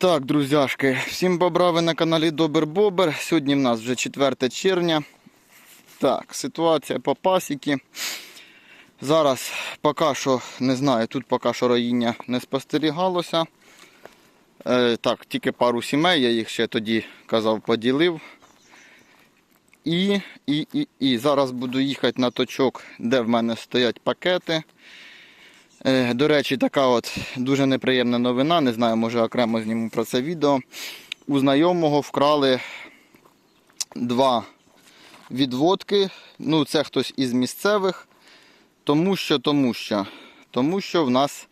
Так, друзяшки, всім бобра, ви на каналі Добер Бобер. Сьогодні в нас вже 4 червня. Так, ситуація по пасіки. Зараз поки що, не знаю, тут поки що роїння не спостерігалося. Е, так, тільки пару сімей, я їх ще тоді казав, поділив. І, і, і, і зараз буду їхати на точок, де в мене стоять пакети. Е, До речі, така от дуже неприємна новина. Не знаю, може окремо зніму про це відео. У знайомого вкрали два відводки. Ну, це хтось із місцевих. Тому що, тому що, тому що в нас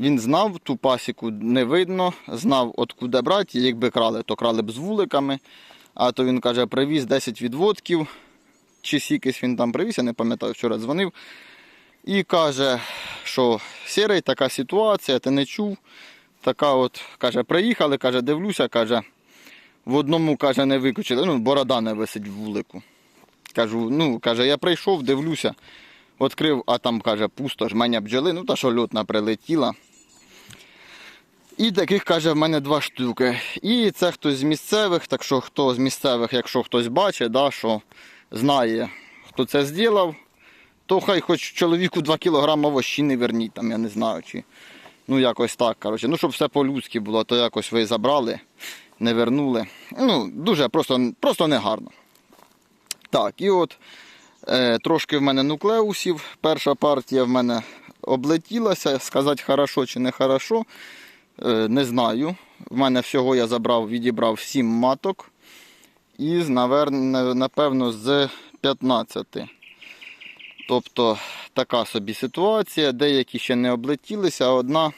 він знав, ту пасіку не видно, знав, откуди брати. Якби крали, то крали б з вуликами. А то він каже, привіз 10 відводків. Чи сікись він там привіз, я не пам'ятаю, вчора дзвонив. І каже, що сірий, така ситуація, ти не чув. Така от, каже, приїхали, каже, дивлюся, каже, в одному, каже, не виключили, ну, борода не висить в вулику. Кажу, ну, каже, я прийшов, дивлюся, відкрив, а там, каже, пусто, жменя бджоли, ну та що льотна прилетіла. І таких, каже, в мене два штуки. І це хтось з місцевих, так що хто з місцевих, якщо хтось бачить, да, що знає, хто це зробив, то хай хоч чоловіку 2 кілограми овощини верніть, там, я не знаю, чи ну якось так. коротше. Ну, щоб все по-людськи було, то якось ви забрали, не вернули. Ну, дуже просто, просто негарно. Так, і от е, трошки в мене нуклеусів. Перша партія в мене облетілася. Сказати хорошо чи не хорошо, е, не знаю. В мене всього я забрав, відібрав 7 маток. Із, напевно, з 15. Тобто така собі ситуація. Деякі ще не облетілися, а одна,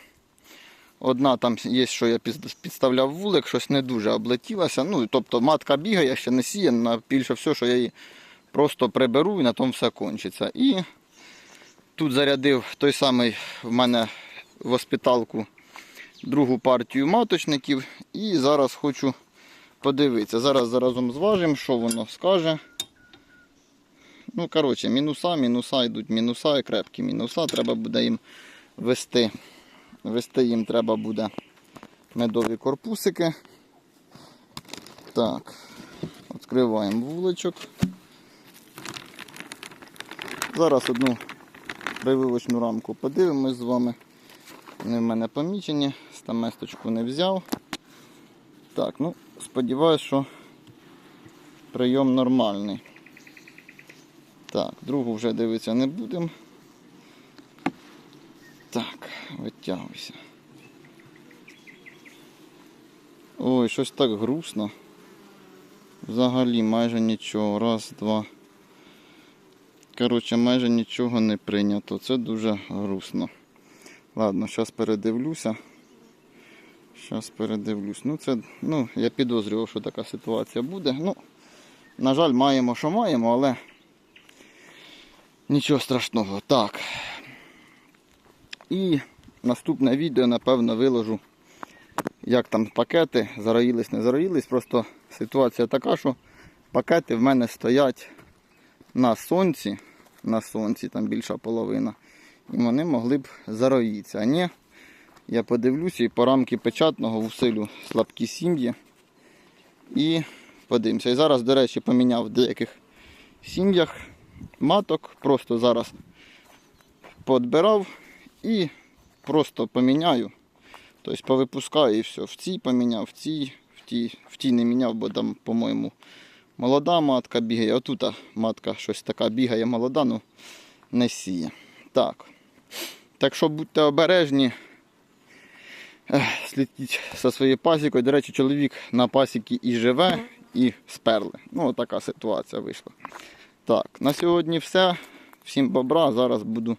одна там є, що я підставляв вулик, щось не дуже облетілася. Ну, тобто матка бігає, ще не сіяна, більше все, що я її просто приберу і на тому все кончиться. І тут зарядив той самий в мене в госпіталку другу партію маточників. І зараз хочу подивитися. Зараз заразом зважимо, що воно скаже. Ну, коротше, мінуса, мінуса йдуть, мінуса і крепкі мінуса. Треба буде їм вести. Вести їм треба буде медові корпусики. Так, відкриваємо вуличок. Зараз одну прививочну рамку подивимось з вами. Вони в мене помічені, стаместочку не взяв. Так, ну, сподіваюся, що прийом нормальний. Так, другу вже дивитися не будемо. Так, витягуйся. Ой, щось так грустно. Взагалі майже нічого. Раз, два. Коротше, майже нічого не прийнято. Це дуже грустно. Ладно, зараз передивлюся. Зараз передивлюсь. Ну, це, ну, я підозрював, що така ситуація буде. Ну, на жаль, маємо, що маємо, але нічого страшного. Так. І наступне відео, напевно, виложу, як там пакети, зароїлись, не зароїлись. Просто ситуація така, що пакети в мене стоять на сонці, на сонці, там більша половина. І вони могли б зароїтися. А ні, я подивлюся і по рамки печатного усилю слабкі сім'ї. І подивимося. І зараз, до речі, поміняв в деяких сім'ях маток. Просто зараз подбирав і просто поміняю. Тобто повипускаю і все. В цій поміняв, в цій, в тій, в тій не міняв, бо там, по-моєму, молода матка бігає. Отут матка щось така бігає, молода, ну не сіє. Так. Так що будьте обережні. Слідіть за своєю пасікою. До речі, чоловік на пасіки і живе, і сперли. Ну, така ситуація вийшла. Так, на сьогодні все. Всім бобра. Зараз буду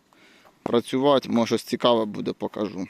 працювати. Може, щось цікаве буде, покажу.